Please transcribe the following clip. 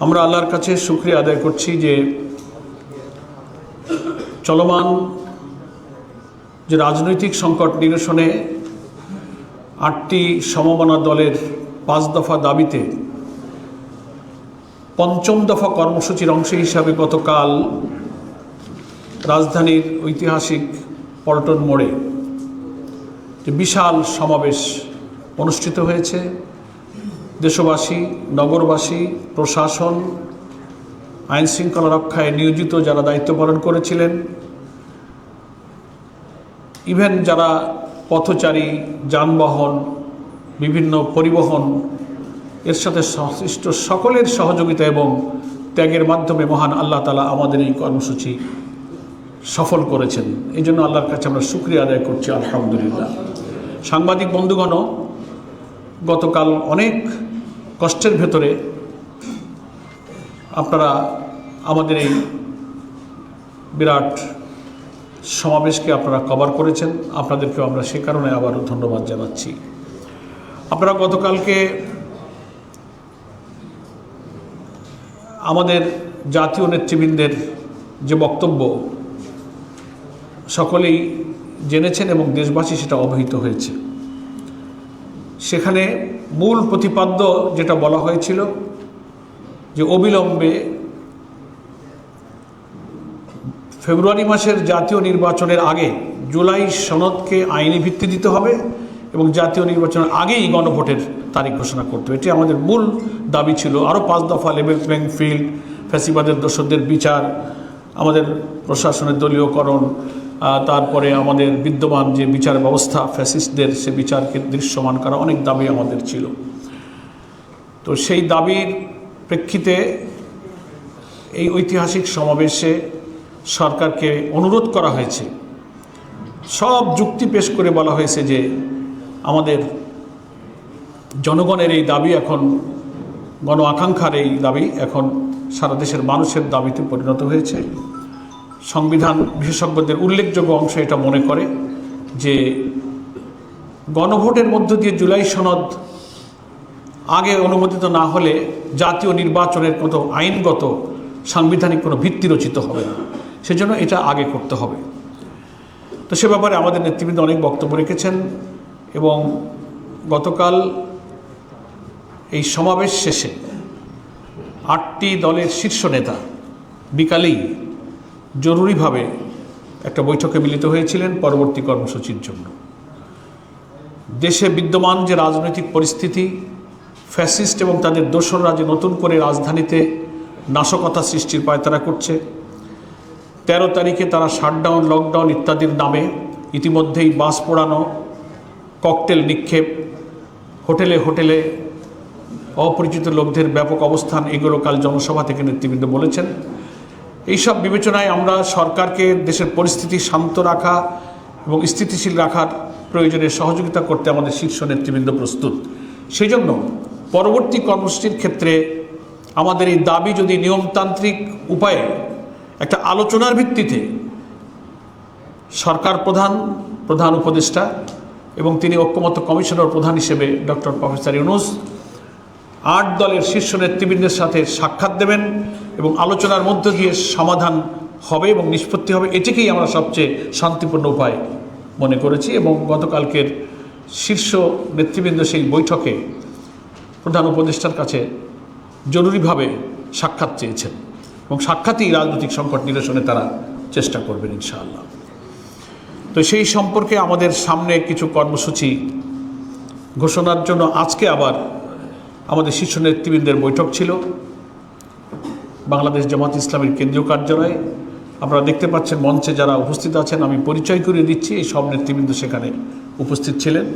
আমরা আল্লাহর কাছে শুক্রিয়া আদায় করছি যে চলমান যে রাজনৈতিক সংকট নিরসনে আটটি সমমনা দলের পাঁচ দফা দাবিতে পঞ্চম দফা কর্মসূচির অংশ হিসাবে গতকাল রাজধানীর ঐতিহাসিক পল্টন মোড়ে যে বিশাল সমাবেশ অনুষ্ঠিত হয়েছে। দেশবাসী, নগরবাসী, প্রশাসন আইন শৃঙ্খলা রক্ষায় নিয়োজিত যারা দায়িত্ব পালন করেছিলেন, ইভেন যারা পথচারী, যানবাহন, বিভিন্ন পরিবহন, এর সাথে সংশ্লিষ্ট সকলের সহযোগিতা এবং ত্যাগের মাধ্যমে মহান আল্লাহ তালা আমাদের এই কর্মসূচি সফল করেছেন। এই জন্য আল্লাহর কাছে আমরা শুক্রিয়া আদায় করছি, আলহামদুলিল্লাহ। সাংবাদিক বন্ধুগণও গতকাল অনেক কষ্টের ভেতরে আপনারা আমাদের এই বিরাট সমাবেশকে আপনারা কভার করেছেন। আপনাদেরকেও আমরা সে কারণে আবারও ধন্যবাদ জানাচ্ছি। আপনারা গতকালকে আমাদের জাতীয় নেতৃবৃন্দের যে বক্তব্য, সকলেই জেনেছেন এবং দেশবাসী সেটা অবহিত হয়েছে। সেখানে মূল প্রতিপাদ্য যেটা বলা হয়েছিল যে অবিলম্বে ফেব্রুয়ারি মাসের জাতীয় নির্বাচনের আগে জুলাই সনদকে আইনি ভিত্তি দিতে হবে এবং জাতীয় নির্বাচনের আগেই গণভোটের তারিখ ঘোষণা করতে হবে। এটি আমাদের মূল দাবি ছিল। আরও পাঁচ দফা লেভেল প্লেইং ফিল্ড, ফ্যাসিবাদের দোষদের বিচার, আমাদের প্রশাসনের দলীয়করণ তারপরে আমাদের বিদ্যমান যে বিচার ব্যবস্থা, ফ্যাসিস্টদের সে বিচারকে দৃশ্যমান করা অনেক দাবি আমাদের ছিল। তো সেই দাবির প্রেক্ষিতে এই ঐতিহাসিক সমাবেশে সরকারকে অনুরোধ করা হয়েছে। সব যুক্তি পেশ করে বলা হয়েছে যে আমাদের জনগণের এই দাবি এখন, গণ আকাঙ্ক্ষার এই দাবি এখন সারা দেশের মানুষের দাবিতে পরিণত হয়েছে। সংবিধান বিশেষজ্ঞদের উল্লেখযোগ্য অংশ এটা মনে করে যে গণভোটের মধ্য দিয়ে জুলাই সনদ আগে অনুমোদিত না হলে জাতীয় নির্বাচনের কোনো আইনগত সাংবিধানিক কোনো ভিত্তি রচিত হবে না। সেজন্য এটা আগে করতে হবে। তো সে ব্যাপারে আমাদের নেতৃবৃন্দ অনেক বক্তব্য রেখেছেন এবং গতকাল এই সমাবেশ শেষে আটটি দলের শীর্ষ নেতা বিকালেই জরুরিভাবে একটা বৈঠকে মিলিত হয়েছিলেন পরবর্তী কর্মসূচির জন্য। দেশে বিদ্যমান যে রাজনৈতিক পরিস্থিতি, ফ্যাসিস্ট এবং তাদের দোসররা যে নতুন করে রাজধানীতে নাশকতা সৃষ্টির পায়তারা করছে, তেরো তারিখে তারা শাটডাউন, লকডাউন ইত্যাদির নামে ইতিমধ্যেই বাস পোড়ানো, ককটেল নিক্ষেপ, হোটেলে হোটেলে অপরিচিত লোকদের ব্যাপক অবস্থান, এগুলো কাল জনসভা থেকে নেতৃবৃন্দ বলেছেন। এইসব বিবেচনায় আমরা সরকারকে দেশের পরিস্থিতি শান্ত রাখা এবং স্থিতিশীল রাখার প্রয়োজনে সহযোগিতা করতে আমাদের শীর্ষ নেতৃবৃন্দ প্রস্তুত। সেই জন্য পরবর্তী কর্মসূচির ক্ষেত্রে আমাদের এই দাবি যদি নিয়মতান্ত্রিক উপায়ে একটা আলোচনার ভিত্তিতে সরকার প্রধান প্রধান উপদেষ্টা এবং তিনি ঐক্যমত্য কমিশনার প্রধান হিসেবে ডক্টর প্রফেসর ইউনুস আট দলের শীর্ষ নেতৃবৃন্দের সাথে সাক্ষাৎ দেবেন এবং আলোচনার মধ্য দিয়ে সমাধান হবে এবং নিষ্পত্তি হবে, এটিকেই আমরা সবচেয়ে শান্তিপূর্ণ উপায় মনে করেছি এবং গতকালকের শীর্ষ নেতৃবৃন্দ সেই বৈঠকে প্রধান উপদেষ্টার কাছে জরুরিভাবে সাক্ষাৎ চেয়েছেন এবং সাক্ষাৎই রাজনৈতিক সংকট নিরসনে তারা চেষ্টা করবেন ইনশাআল্লাহ। তো সেই সম্পর্কে আমাদের সামনে কিছু কর্মসূচি ঘোষণার জন্য আজকে আবার আমাদের শীর্ষ নেতৃবৃন্দের বৈঠক ছিল। বাংলাদেশ জামাত ইসলামের কেন্দ্রীয় কার্যালয়ে। আপনারা দেখতে পাচ্ছেন মঞ্চে যারা উপস্থিত আছেন, আমি পরিচয় করিয়ে দিচ্ছি। এই সব নেতৃবৃন্দ সেখানে উপস্থিত ছিলেন।